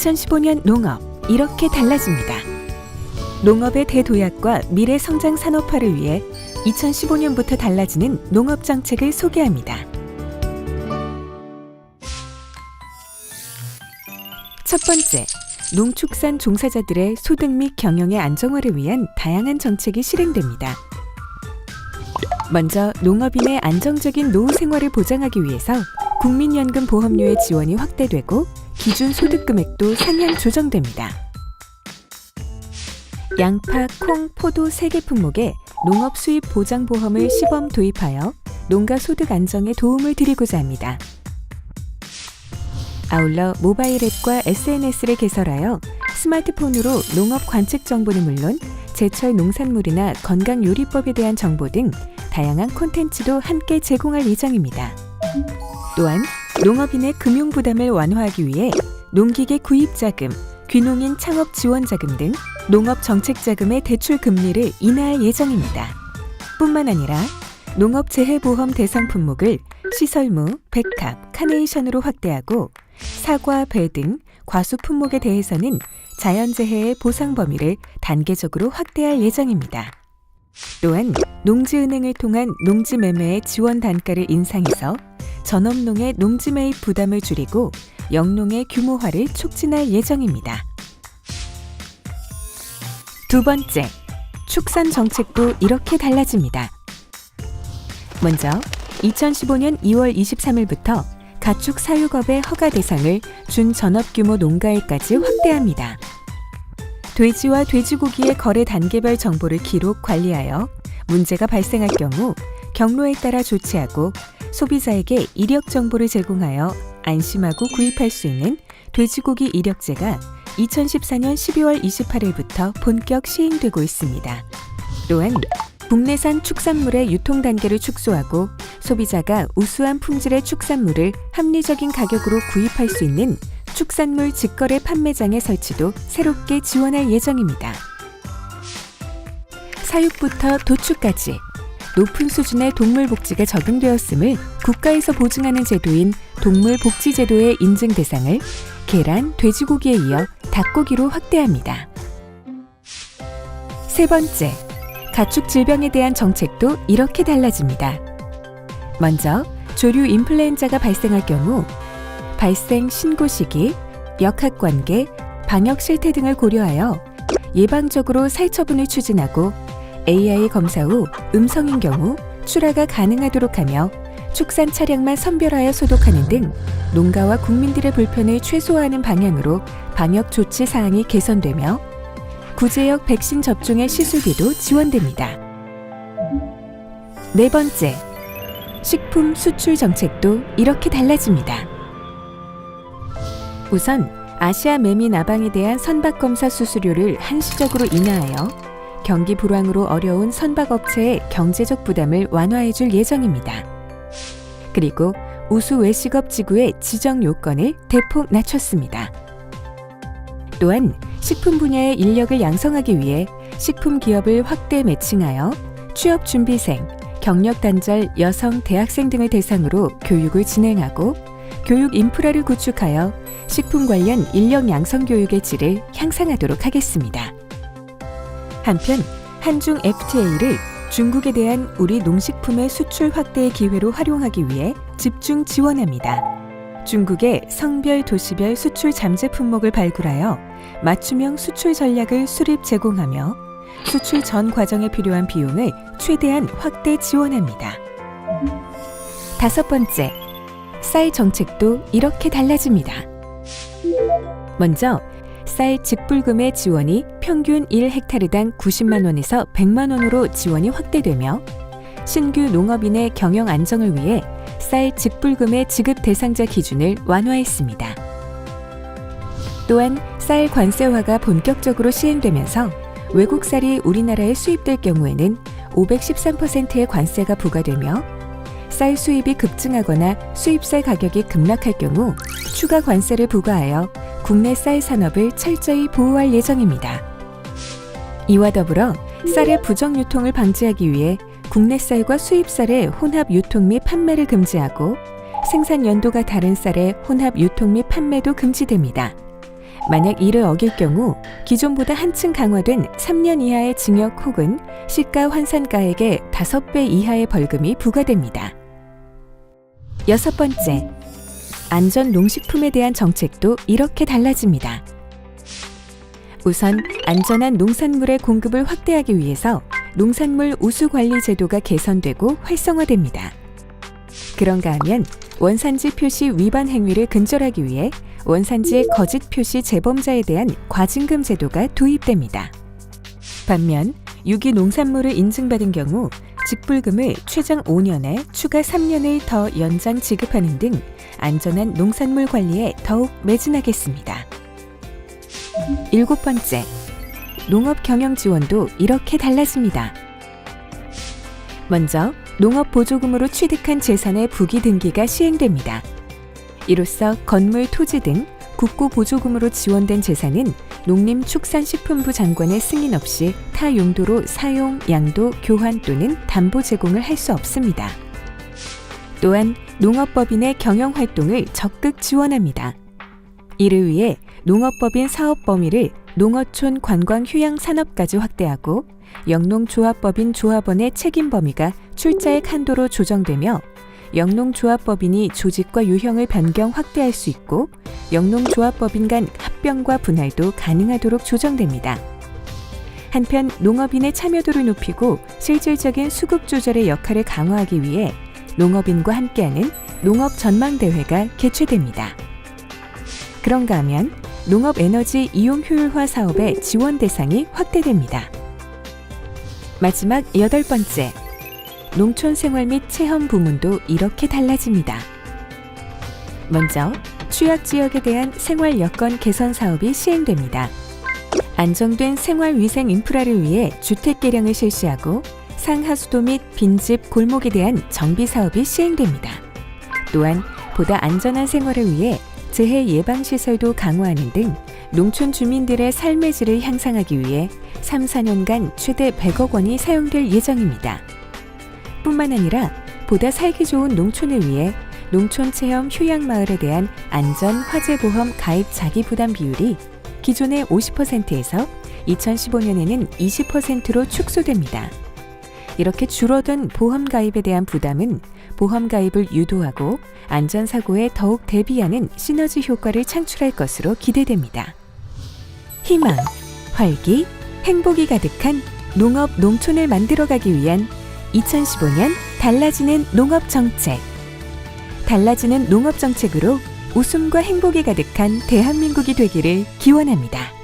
2015년 농업 이렇게 달라집니다. 농업의 대도약과 미래 성장 산업화를 위해 2015년부터 달라지는 농업 정책을 소개합니다. 첫 번째, 농축산 종사자들의 소득 및 경영의 안정화를 위한 다양한 정책이 실행됩니다. 먼저 농업인의 안정적인 노후 생활을 보장하기 위해서 국민연금 보험료의 지원이 확대되고 기준 소득 금액도 상향 조정됩니다. 양파, 콩, 포도 세개 품목에 농업 수입 보장 보험을 시범 도입하여 농가 소득 안정에 도움을 드리고자 합니다. 아울러 모바일 앱과 SNS를 개설하여 스마트폰으로 농업 관측 정보는 물론 제철 농산물이나 건강 요리법에 대한 정보 등 다양한 콘텐츠도 함께 제공할 예정입니다. 또한 농업인의 금융 부담을 완화하기 위해 농기계 구입 자금, 귀농인 창업 지원 자금 등 농업 정책 자금의 대출 금리를 인하할 예정입니다. 뿐만 아니라 농업 재해 보험 대상 품목을 시설무, 백합, 카네이션으로 확대하고 사과, 배 등 과수 품목에 대해서는 자연재해의 보상 범위를 단계적으로 확대할 예정입니다. 또한 농지은행을 통한 농지 매매의 지원 단가를 인상해서 전업농의 농지 매입 부담을 줄이고 영농의 규모화를 촉진할 예정입니다. 두 번째, 축산 정책도 이렇게 달라집니다. 먼저 2015년 2월 23일부터 가축 사육업의 허가 대상을 준 전업 규모 농가에까지 확대합니다. 돼지와 돼지고기의 거래 단계별 정보를 기록 관리하여 문제가 발생할 경우 경로에 따라 조치하고 소비자에게 이력 정보를 제공하여 안심하고 구입할 수 있는 돼지고기 이력제가 2014년 12월 28일부터 본격 시행되고 있습니다. 또한 국내산 축산물의 유통 단계를 축소하고 소비자가 우수한 품질의 축산물을 합리적인 가격으로 구입할 수 있는 축산물 직거래 판매장의 설치도 새롭게 지원할 예정입니다. 사육부터 도축까지 높은 수준의 동물 복지가 적용되었음을 국가에서 보증하는 제도인 동물복지제도의 인증 대상을 계란, 돼지고기에 이어 닭고기로 확대합니다. 세 번째, 가축 질병에 대한 정책도 이렇게 달라집니다. 먼저 조류 인플루엔자가 발생할 경우 발생 신고 시기, 역학 관계, 방역 실태 등을 고려하여 예방적으로 살처분을 추진하고 AI 검사 후 음성인 경우 출하가 가능하도록 하며 축산 차량만 선별하여 소독하는 등 농가와 국민들의 불편을 최소화하는 방향으로 방역 조치 사항이 개선되며 구제역 백신 접종의 시술비도 지원됩니다. 네 번째, 식품 수출 정책도 이렇게 달라집니다. 우선 아시아 매미 나방에 대한 선박 검사 수수료를 한시적으로 인하하여 경기 불황으로 어려운 선박 업체의 경제적 부담을 완화해 줄 예정입니다. 그리고 우수 외식업 지구의 지정 요건을 대폭 낮췄습니다. 또한 식품 분야의 인력을 양성하기 위해 식품 기업을 확대 매칭하여 취업 준비생, 경력 단절 여성 대학생 등을 대상으로 교육을 진행하고 교육 인프라를 구축하여 식품 관련 인력 양성 교육의 질을 향상하도록 하겠습니다. 한편 한중 FTA를 중국에 대한 우리 농식품의 수출 확대의 기회로 활용하기 위해 집중 지원합니다. 중국의 성별 도시별 수출 잠재 품목을 발굴하여 맞춤형 수출 전략을 수립 제공하며 수출 전 과정에 필요한 비용을 최대한 확대 지원합니다. 다섯 번째, 쌀 정책도 이렇게 달라집니다. 먼저 쌀 직불금의 지원이 평균 1헥타르당 90만 원에서 100만 원으로 지원이 확대되며 신규 농업인의 경영 안정을 위해 쌀 직불금의 지급 대상자 기준을 완화했습니다. 또한 쌀 관세화가 본격적으로 시행되면서 외국 쌀이 우리나라에 수입될 경우에는 513%의 관세가 부과되며 쌀 수입이 급증하거나 수입쌀 가격이 급락할 경우 추가 관세를 부과하여 국내 쌀 산업을 철저히 보호할 예정입니다. 이와 더불어 쌀의 부정 유통을 방지하기 위해 국내 쌀과 수입 쌀의 혼합 유통 및 판매를 금지하고 생산 연도가 다른 쌀의 혼합 유통 및 판매도 금지됩니다. 만약 이를 어길 경우 기존보다 한층 강화된 3년 이하의 징역 혹은 시가 환산가액의 5배 이하의 벌금이 부과됩니다. 여섯 번째, 안전 농식품에 대한 정책도 이렇게 달라집니다. 우선 안전한 농산물의 공급을 확대하기 위해서 농산물 우수 관리 제도가 개선되고 활성화됩니다. 그런가 하면 원산지 표시 위반 행위를 근절하기 위해 원산지의 거짓 표시 재범자에 대한 과징금 제도가 도입됩니다. 반면 유기 농산물을 인증받은 경우 직불금을 최장 5년에 추가 3년을 더 연장 지급하는 등 안전한 농산물 관리에 더욱 매진하겠습니다. 일곱 번째, 농업 경영 지원도 이렇게 달라집니다. 먼저 농업 보조금으로 취득한 재산의 부기 등기가 시행됩니다. 이로써 건물, 토지 등 국고 보조금으로 지원된 재산은 농림축산식품부 장관의 승인 없이 타 용도로 사용, 양도, 교환 또는 담보 제공을 할 수 없습니다. 또한 농업법인의 경영 활동을 적극 지원합니다. 이를 위해 농업법인 사업 범위를 농어촌 관광 휴양 산업까지 확대하고 영농조합법인 조합원의 책임 범위가 출자액 한도로 조정되며 영농조합법인이 조직과 유형을 변경 확대할 수 있고 영농조합법인 간 합병과 분할도 가능하도록 조정됩니다. 한편 농업인의 참여도를 높이고 실질적인 수급 조절의 역할을 강화하기 위해 농업인과 함께하는 농업 전망대회가 개최됩니다. 그런가 하면 농업 에너지 이용 효율화 사업의 지원 대상이 확대됩니다. 마지막 여덟 번째, 농촌 생활 및 체험 부문도 이렇게 달라집니다. 먼저 취약 지역에 대한 생활 여건 개선 사업이 시행됩니다. 안정된 생활 위생 인프라를 위해 주택 개량을 실시하고 상하수도 및 빈집 골목에 대한 정비 사업이 시행됩니다. 또한 보다 안전한 생활을 위해 재해 예방 시설도 강화하는 등 농촌 주민들의 삶의 질을 향상하기 위해 3, 4년간 최대 100억 원이 사용될 예정입니다. 뿐만 아니라 보다 살기 좋은 농촌을 위해 농촌 체험 휴양 마을에 대한 안전 화재 보험 가입 자기 부담 비율이 기존의 50%에서 2015년에는 20%로 축소됩니다. 이렇게 줄어든 보험 가입에 대한 부담은 보험 가입을 유도하고 안전사고에 더욱 대비하는 시너지 효과를 창출할 것으로 기대됩니다. 희망, 활기, 행복이 가득한 농업 농촌을 만들어가기 위한 2015년 달라지는 농업 정책. 달라지는 농업 정책으로 웃음과 행복이 가득한 대한민국이 되기를 기원합니다.